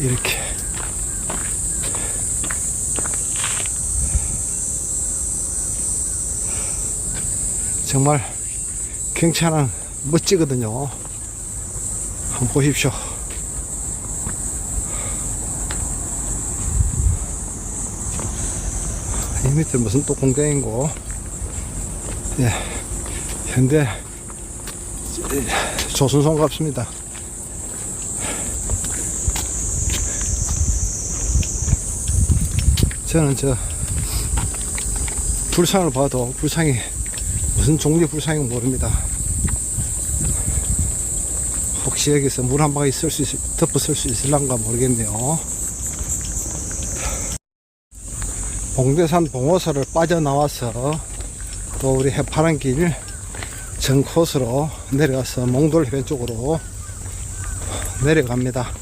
이렇게 정말 경치는 멋지거든요. 한번 보십시오. 이 밑에 무슨 또 공장이고, 예, 현대 조선송 같습니다. 저는 저 불상을 봐도 불상이 무슨 종류 불상인지 모릅니다. 혹시 여기서 물 한 방울 있을 수 있, 덮어 쓸 수 있을란가 모르겠네요. 봉대산 봉호사를 빠져나와서 또 우리 해파란 길 전코스로 내려가서 몽돌 해변 쪽으로 내려갑니다.